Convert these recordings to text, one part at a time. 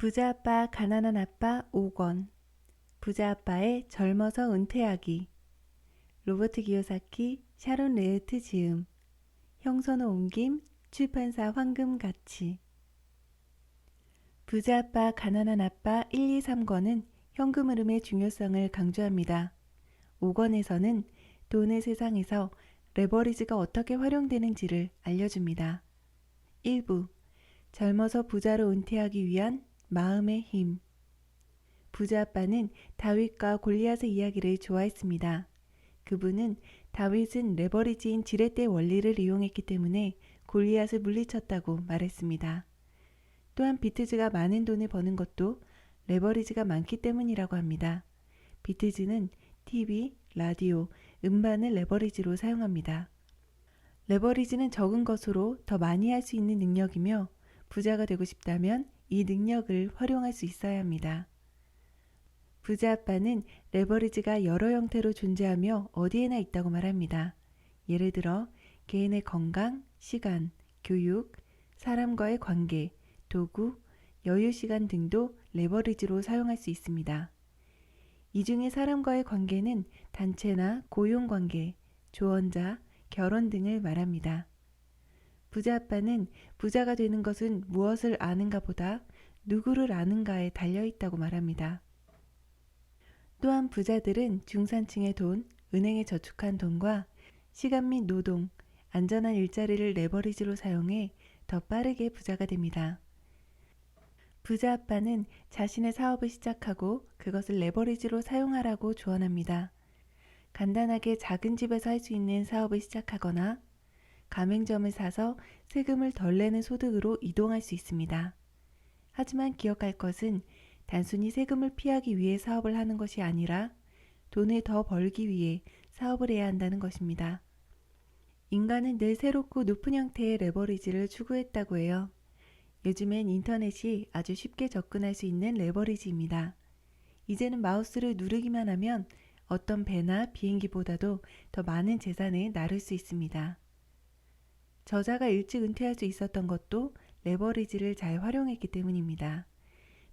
부자 아빠, 가난한 아빠 5권. 부자 아빠의 젊어서 은퇴하기. 로버트 기요사키, 샤론 레으트 지음. 형선호 옮김, 출판사 황금가치. 부자 아빠, 가난한 아빠 1, 2, 3권은 현금 흐름의 중요성을 강조합니다. 5권에서는 돈의 세상에서 레버리지가 어떻게 활용되는지를 알려줍니다. 1부 젊어서 부자로 은퇴하기 위한 마음의 힘 부자 아빠는 다윗과 골리앗의 이야기를 좋아했습니다. 그분은 다윗은 레버리지인 지렛대 원리를 이용했기 때문에 골리앗을 물리쳤다고 말했습니다. 또한 비트즈가 많은 돈을 버는 것도 레버리지가 많기 때문이라고 합니다. 비트즈는 TV, 라디오, 음반을 레버리지로 사용합니다. 레버리지는 적은 것으로 더 많이 할 수 있는 능력이며 부자가 되고 싶다면 이 능력을 활용할 수 있어야 합니다. 부자 아빠는 레버리지가 여러 형태로 존재하며 어디에나 있다고 말합니다. 예를 들어 개인의 건강, 시간, 교육, 사람과의 관계, 도구, 여유 시간 등도 레버리지로 사용할 수 있습니다. 이 중에 사람과의 관계는 단체나 고용 관계, 조언자, 결혼 등을 말합니다. 부자 아빠는 부자가 되는 것은 무엇을 아는가 보다 누구를 아는가에 달려 있다고 말합니다. 또한 부자들은 중산층의 돈, 은행에 저축한 돈과 시간 및 노동, 안전한 일자리를 레버리지로 사용해 더 빠르게 부자가 됩니다. 부자 아빠는 자신의 사업을 시작하고 그것을 레버리지로 사용하라고 조언합니다. 간단하게 작은 집에서 할 수 있는 사업을 시작하거나 가맹점을 사서 세금을 덜 내는 소득으로 이동할 수 있습니다. 하지만 기억할 것은 단순히 세금을 피하기 위해 사업을 하는 것이 아니라 돈을 더 벌기 위해 사업을 해야 한다는 것입니다. 인간은 늘 새롭고 높은 형태의 레버리지를 추구했다고 해요. 요즘엔 인터넷이 아주 쉽게 접근할 수 있는 레버리지입니다. 이제는 마우스를 누르기만 하면 어떤 배나 비행기보다도 더 많은 재산을 나눌 수 있습니다. 저자가 일찍 은퇴할 수 있었던 것도 레버리지를 잘 활용했기 때문입니다.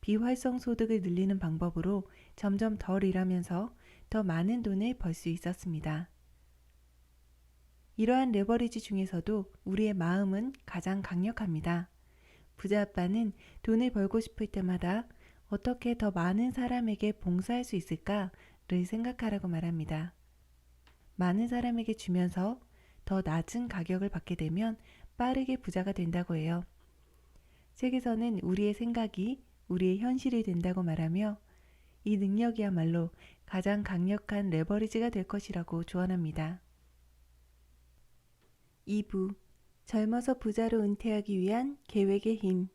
비활성 소득을 늘리는 방법으로 점점 덜 일하면서 더 많은 돈을 벌 수 있었습니다. 이러한 레버리지 중에서도 우리의 마음은 가장 강력합니다. 부자 아빠는 돈을 벌고 싶을 때마다 어떻게 더 많은 사람에게 봉사할 수 있을까를 생각하라고 말합니다. 많은 사람에게 주면서 더 낮은 가격을 받게 되면 빠르게 부자가 된다고 해요. 책에서는 우리의 생각이 우리의 현실이 된다고 말하며 이 능력이야말로 가장 강력한 레버리지가 될 것이라고 조언합니다. 2부 젊어서 부자로 은퇴하기 위한 계획의 힘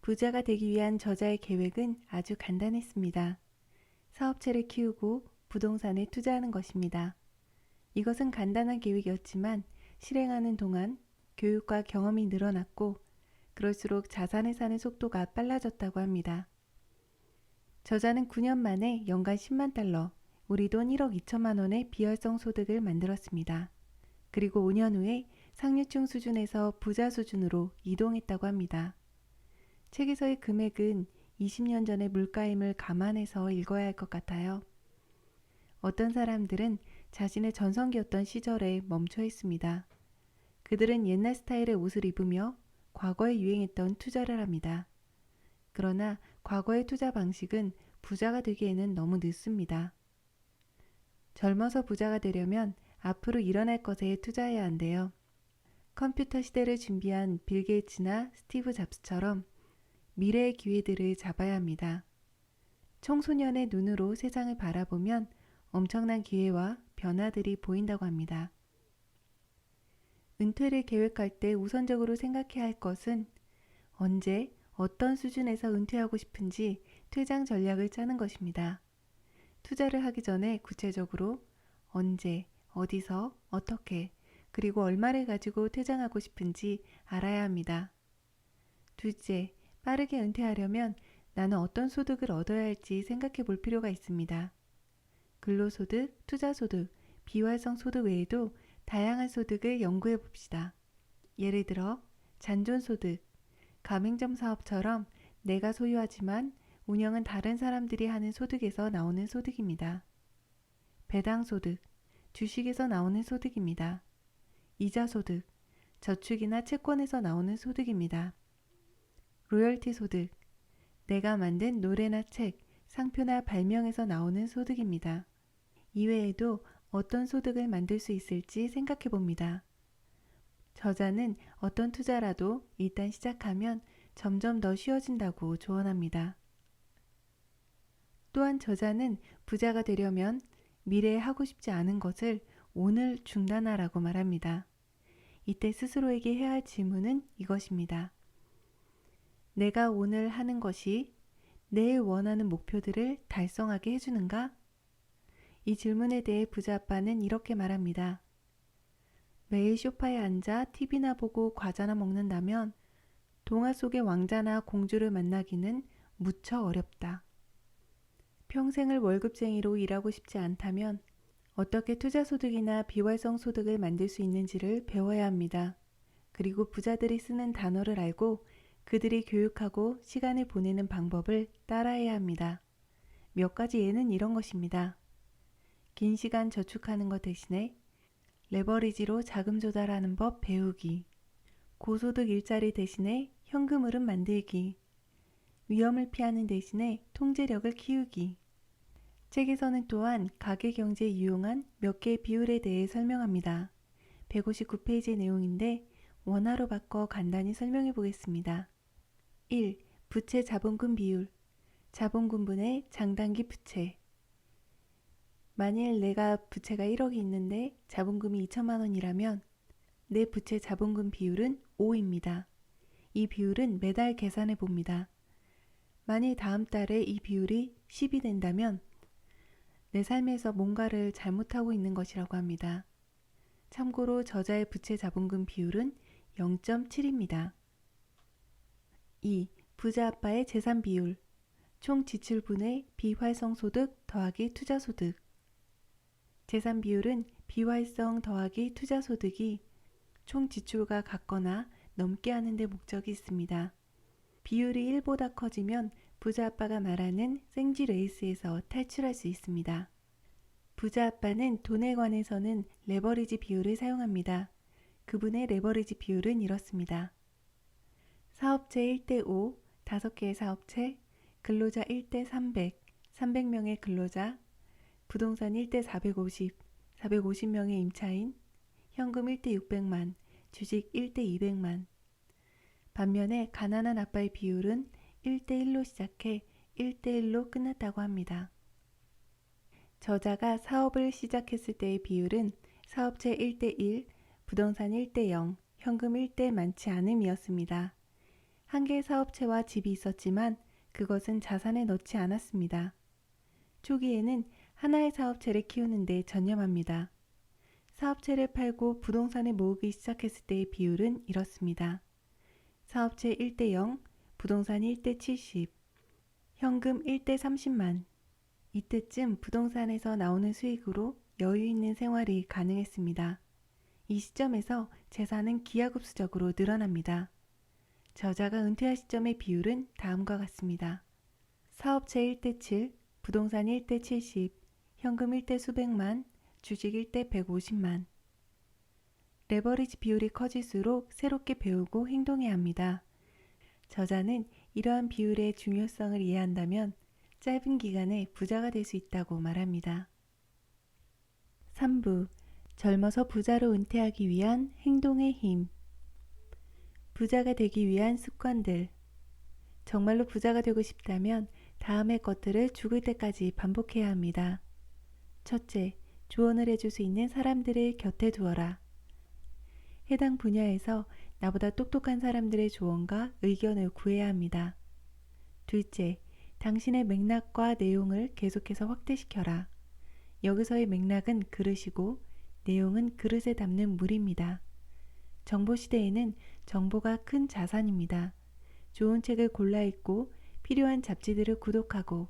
부자가 되기 위한 저자의 계획은 아주 간단했습니다. 사업체를 키우고 부동산에 투자하는 것입니다. 이것은 간단한 계획이었지만 실행하는 동안 교육과 경험이 늘어났고 그럴수록 자산을 사는 속도가 빨라졌다고 합니다. 저자는 9년 만에 연간 10만 달러, 우리 돈 1억 2천만 원의 비활성 소득을 만들었습니다. 그리고 5년 후에 상류층 수준에서 부자 수준으로 이동했다고 합니다. 책에서의 금액은 20년 전의 물가임을 감안해서 읽어야 할 것 같아요. 어떤 사람들은 자신의 전성기였던 시절에 멈춰 있습니다. 그들은 옛날 스타일의 옷을 입으며 과거에 유행했던 투자를 합니다. 그러나 과거의 투자 방식은 부자가 되기에는 너무 늦습니다. 젊어서 부자가 되려면 앞으로 일어날 것에 투자해야 한대요. 컴퓨터 시대를 준비한 빌 게이츠나 스티브 잡스처럼 미래의 기회들을 잡아야 합니다. 청소년의 눈으로 세상을 바라보면 엄청난 기회와 변화들이 보인다고 합니다. 은퇴를 계획할 때 우선적으로 생각해야 할 것은 언제, 어떤 수준에서 은퇴하고 싶은지 퇴장 전략을 짜는 것입니다. 투자를 하기 전에 구체적으로 언제, 어디서, 어떻게, 그리고 얼마를 가지고 퇴장하고 싶은지 알아야 합니다. 둘째, 빠르게 은퇴하려면 나는 어떤 소득을 얻어야 할지 생각해 볼 필요가 있습니다. 근로소득, 투자소득, 비활성 소득 외에도 다양한 소득을 연구해 봅시다. 예를 들어 잔존 소득, 가맹점 사업처럼 내가 소유하지만 운영은 다른 사람들이 하는 소득에서 나오는 소득입니다. 배당 소득, 주식에서 나오는 소득입니다. 이자 소득, 저축이나 채권에서 나오는 소득입니다. 로열티 소득, 내가 만든 노래나 책, 상표나 발명에서 나오는 소득입니다. 이외에도 어떤 소득을 만들 수 있을지 생각해 봅니다. 저자는 어떤 투자라도 일단 시작하면 점점 더 쉬워진다고 조언합니다. 또한 저자는 부자가 되려면 미래에 하고 싶지 않은 것을 오늘 중단하라고 말합니다. 이때 스스로에게 해야 할 질문은 이것입니다. 내가 오늘 하는 것이 내일 원하는 목표들을 달성하게 해주는가? 이 질문에 대해 부자 아빠는 이렇게 말합니다. 매일 소파에 앉아 TV나 보고 과자나 먹는다면 동화 속의 왕자나 공주를 만나기는 무척 어렵다. 평생을 월급쟁이로 일하고 싶지 않다면 어떻게 투자 소득이나 비활성 소득을 만들 수 있는지를 배워야 합니다. 그리고 부자들이 쓰는 단어를 알고 그들이 교육하고 시간을 보내는 방법을 따라해야 합니다. 몇 가지 예는 이런 것입니다. 긴 시간 저축하는 것 대신에 레버리지로 자금 조달하는 법 배우기. 고소득 일자리 대신에 현금 흐름 만들기. 위험을 피하는 대신에 통제력을 키우기. 책에서는 또한 가계 경제에 유용한 몇 개의 비율에 대해 설명합니다. 159페이지 내용인데 원화로 바꿔 간단히 설명해 보겠습니다. 1. 부채 자본금 비율. 자본금분의 장단기 부채. 만일 내가 부채가 1억이 있는데 자본금이 2천만 원이라면 내 부채 자본금 비율은 5입니다. 이 비율은 매달 계산해 봅니다. 만일 다음 달에 이 비율이 10이 된다면 내 삶에서 뭔가를 잘못하고 있는 것이라고 합니다. 참고로 저자의 부채 자본금 비율은 0.7입니다. 2. 부자 아빠의 재산 비율. 총 지출분의 비활성 소득 더하기 투자 소득. 재산 비율은 비활성 더하기 투자 소득이 총 지출과 같거나 넘게 하는 데 목적이 있습니다. 비율이 1보다 커지면 부자 아빠가 말하는 생쥐 레이스에서 탈출할 수 있습니다. 부자 아빠는 돈에 관해서는 레버리지 비율을 사용합니다. 그분의 레버리지 비율은 이렇습니다. 사업체 1대 5, 5개의 사업체, 근로자 1대 300, 300명의 근로자, 부동산 1대 450, 450명의 임차인, 현금 1대 600만, 주식 1대 200만. 반면에 가난한 아빠의 비율은 1대 1로 시작해 1대 1로 끝났다고 합니다. 저자가 사업을 시작했을 때의 비율은 사업체 1대 1, 부동산 1대 0, 현금 1대 많지 않음이었습니다. 한 개의 사업체와 집이 있었지만 그것은 자산에 넣지 않았습니다. 초기에는 하나의 사업체를 키우는 데 전념합니다. 사업체를 팔고 부동산을 모으기 시작했을 때의 비율은 이렇습니다. 사업체 1대 0, 부동산 1대 70, 현금 1대 30만. 이때쯤 부동산에서 나오는 수익으로 여유 있는 생활이 가능했습니다. 이 시점에서 재산은 기하급수적으로 늘어납니다. 저자가 은퇴할 시점의 비율은 다음과 같습니다. 사업체 1대 7, 부동산 1대 70, 현금 1대 수백만, 주식 1대 150만. 레버리지 비율이 커질수록 새롭게 배우고 행동해야 합니다. 저자는 이러한 비율의 중요성을 이해한다면 짧은 기간에 부자가 될 수 있다고 말합니다. 3부 젊어서 부자로 은퇴하기 위한 행동의 힘 부자가 되기 위한 습관들 정말로 부자가 되고 싶다면 다음의 것들을 죽을 때까지 반복해야 합니다. 첫째, 조언을 해줄 수 있는 사람들을 곁에 두어라. 해당 분야에서 나보다 똑똑한 사람들의 조언과 의견을 구해야 합니다. 둘째, 당신의 맥락과 내용을 계속해서 확대시켜라. 여기서의 맥락은 그릇이고 내용은 그릇에 담는 물입니다. 정보 시대에는 정보가 큰 자산입니다. 좋은 책을 골라 읽고 필요한 잡지들을 구독하고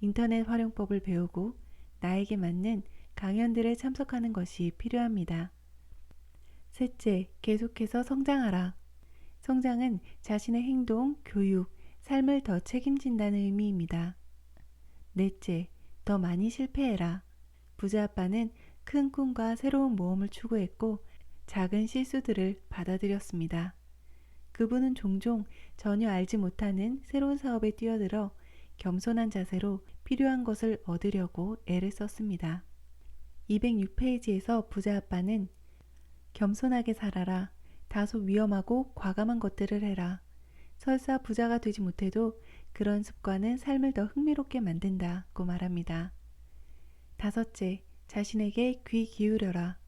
인터넷 활용법을 배우고 나에게 맞는 강연들에 참석하는 것이 필요합니다. 셋째, 계속해서 성장하라. 성장은 자신의 행동, 교육, 삶을 더 책임진다는 의미입니다. 넷째, 더 많이 실패해라. 부자 아빠는 큰 꿈과 새로운 모험을 추구했고 작은 실수들을 받아들였습니다. 그분은 종종 전혀 알지 못하는 새로운 사업에 뛰어들어 겸손한 자세로 필요한 것을 얻으려고 애를 썼습니다. 206페이지에서 부자 아빠는 겸손하게 살아라. 다소 위험하고 과감한 것들을 해라. 설사 부자가 되지 못해도 그런 습관은 삶을 더 흥미롭게 만든다고 말합니다. 다섯째, 자신에게 귀 기울여라.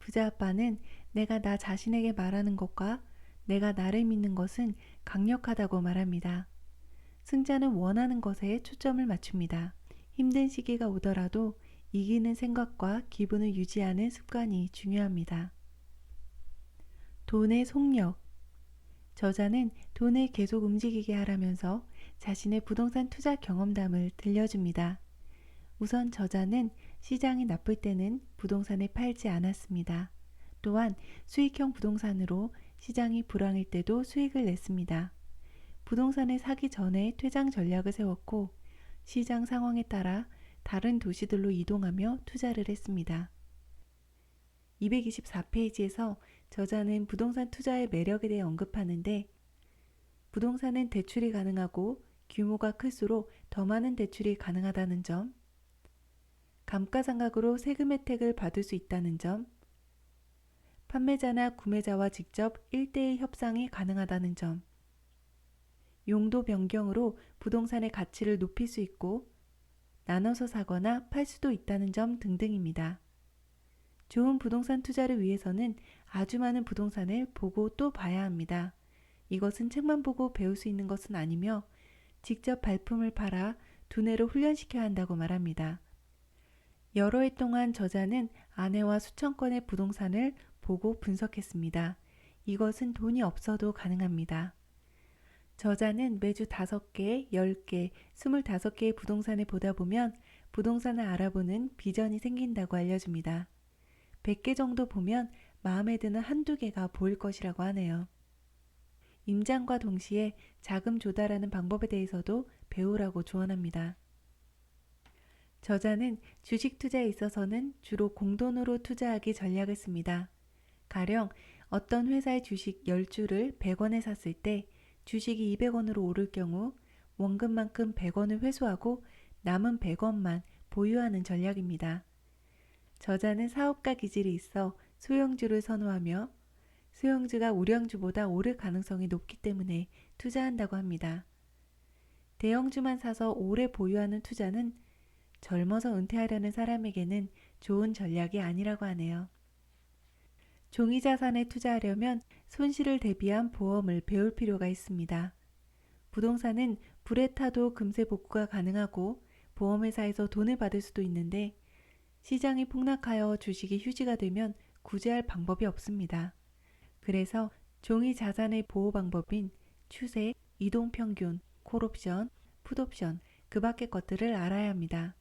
부자 아빠는 내가 나 자신에게 말하는 것과 내가 나를 믿는 것은 강력하다고 말합니다. 승자는 원하는 것에 초점을 맞춥니다. 힘든 시기가 오더라도 이기는 생각과 기분을 유지하는 습관이 중요합니다. 돈의 속력. 저자는 돈을 계속 움직이게 하라면서 자신의 부동산 투자 경험담을 들려줍니다. 우선 저자는 시장이 나쁠 때는 부동산을 팔지 않았습니다. 또한 수익형 부동산으로 시장이 불황일 때도 수익을 냈습니다. 부동산을 사기 전에 퇴장 전략을 세웠고 시장 상황에 따라 다른 도시들로 이동하며 투자를 했습니다. 224페이지에서 저자는 부동산 투자의 매력에 대해 언급하는데 부동산은 대출이 가능하고 규모가 클수록 더 많은 대출이 가능하다는 점, 감가상각으로 세금 혜택을 받을 수 있다는 점, 판매자나 구매자와 직접 1대1 협상이 가능하다는 점, 용도 변경으로 부동산의 가치를 높일 수 있고 나눠서 사거나 팔 수도 있다는 점 등등입니다. 좋은 부동산 투자를 위해서는 아주 많은 부동산을 보고 또 봐야 합니다. 이것은 책만 보고 배울 수 있는 것은 아니며 직접 발품을 팔아 두뇌를 훈련시켜야 한다고 말합니다. 여러 해 동안 저자는 아내와 수천 건의 부동산을 보고 분석했습니다. 이것은 돈이 없어도 가능합니다. 저자는 매주 5개, 10개, 25개의 부동산을 보다 보면 부동산을 알아보는 비전이 생긴다고 알려줍니다. 100개 정도 보면 마음에 드는 한두 개가 보일 것이라고 하네요. 임장과 동시에 자금 조달하는 방법에 대해서도 배우라고 조언합니다. 저자는 주식 투자에 있어서는 주로 공돈으로 투자하기 전략을 씁니다. 가령 어떤 회사의 주식 10주를 100원에 샀을 때 주식이 200원으로 오를 경우 원금만큼 100원을 회수하고 남은 100원만 보유하는 전략입니다. 저자는 사업가 기질이 있어 소형주를 선호하며 소형주가 우량주보다 오를 가능성이 높기 때문에 투자한다고 합니다. 대형주만 사서 오래 보유하는 투자는 젊어서 은퇴하려는 사람에게는 좋은 전략이 아니라고 하네요. 종이 자산에 투자하려면 손실을 대비한 보험을 배울 필요가 있습니다. 부동산은 불에 타도 금세 복구가 가능하고 보험회사에서 돈을 받을 수도 있는데 시장이 폭락하여 주식이 휴지가 되면 구제할 방법이 없습니다. 그래서 종이 자산의 보호 방법인 추세, 이동 평균, 콜옵션, 풋옵션, 그 밖의 것들을 알아야 합니다.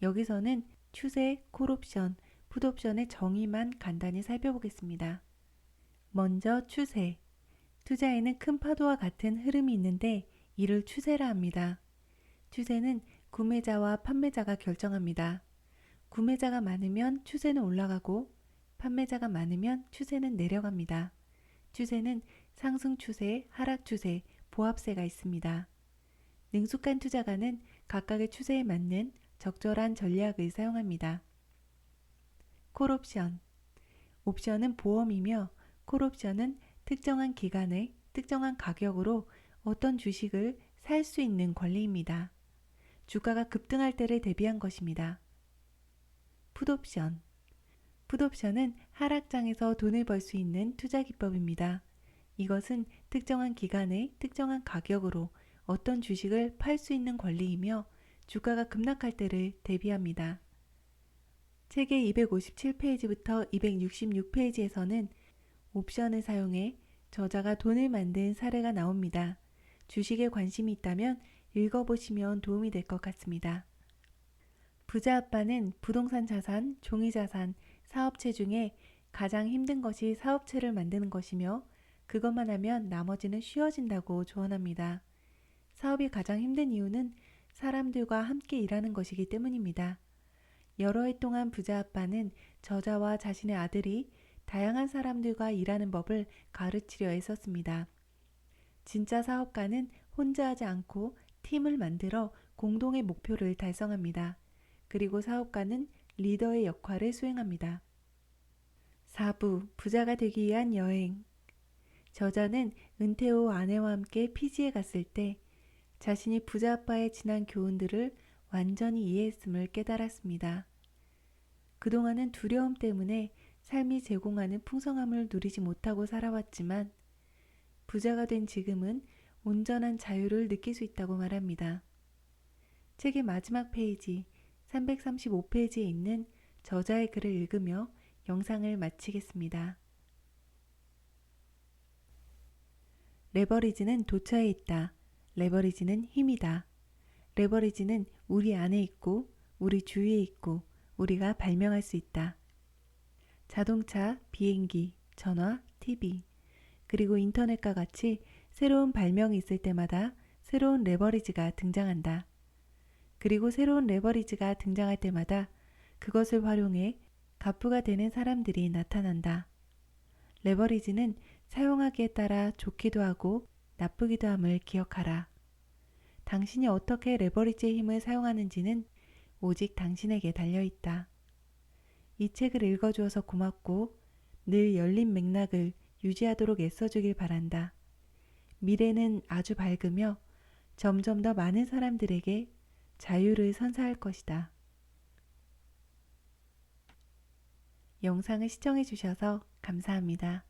여기서는 추세, 콜옵션, 풋옵션의 정의만 간단히 살펴보겠습니다. 먼저 추세. 투자에는 큰 파도와 같은 흐름이 있는데 이를 추세라 합니다. 추세는 구매자와 판매자가 결정합니다. 구매자가 많으면 추세는 올라가고 판매자가 많으면 추세는 내려갑니다. 추세는 상승 추세, 하락 추세, 보합세가 있습니다. 능숙한 투자가는 각각의 추세에 맞는 적절한 전략을 사용합니다. 콜옵션 옵션은 보험이며 콜옵션은 특정한 기간에 특정한 가격으로 어떤 주식을 살 수 있는 권리입니다. 주가가 급등할 때를 대비한 것입니다. 풋옵션 풋옵션은 하락장에서 돈을 벌 수 있는 투자 기법입니다. 이것은 특정한 기간에 특정한 가격으로 어떤 주식을 팔 수 있는 권리이며 주가가 급락할 때를 대비합니다. 책의 257페이지부터 266페이지에서는 옵션을 사용해 저자가 돈을 만든 사례가 나옵니다. 주식에 관심이 있다면 읽어보시면 도움이 될 것 같습니다. 부자 아빠는 부동산 자산, 종이 자산, 사업체 중에 가장 힘든 것이 사업체를 만드는 것이며 그것만 하면 나머지는 쉬워진다고 조언합니다. 사업이 가장 힘든 이유는 사람들과 함께 일하는 것이기 때문입니다. 여러 해 동안 부자 아빠는 저자와 자신의 아들이 다양한 사람들과 일하는 법을 가르치려 했었습니다. 진짜 사업가는 혼자 하지 않고 팀을 만들어 공동의 목표를 달성합니다. 그리고 사업가는 리더의 역할을 수행합니다. 4부 부자가 되기 위한 여행 저자는 은퇴 후 아내와 함께 피지에 갔을 때 자신이 부자 아빠의 지난 교훈들을 완전히 이해했음을 깨달았습니다. 그동안은 두려움 때문에 삶이 제공하는 풍성함을 누리지 못하고 살아왔지만 부자가 된 지금은 온전한 자유를 느낄 수 있다고 말합니다. 책의 마지막 페이지 335페이지에 있는 저자의 글을 읽으며 영상을 마치겠습니다. 레버리지는 도처에 있다. 레버리지는 힘이다. 레버리지는 우리 안에 있고 우리 주위에 있고 우리가 발명할 수 있다. 자동차, 비행기, 전화, TV, 그리고 인터넷과 같이 새로운 발명이 있을 때마다 새로운 레버리지가 등장한다. 그리고 새로운 레버리지가 등장할 때마다 그것을 활용해 가부가 되는 사람들이 나타난다. 레버리지는 사용하기에 따라 좋기도 하고 나쁘기도 함을 기억하라. 당신이 어떻게 레버리지의 힘을 사용하는지는 오직 당신에게 달려 있다. 이 책을 읽어주어서 고맙고 늘 열린 맥락을 유지하도록 애써주길 바란다. 미래는 아주 밝으며 점점 더 많은 사람들에게 자유를 선사할 것이다. 영상을 시청해 주셔서 감사합니다.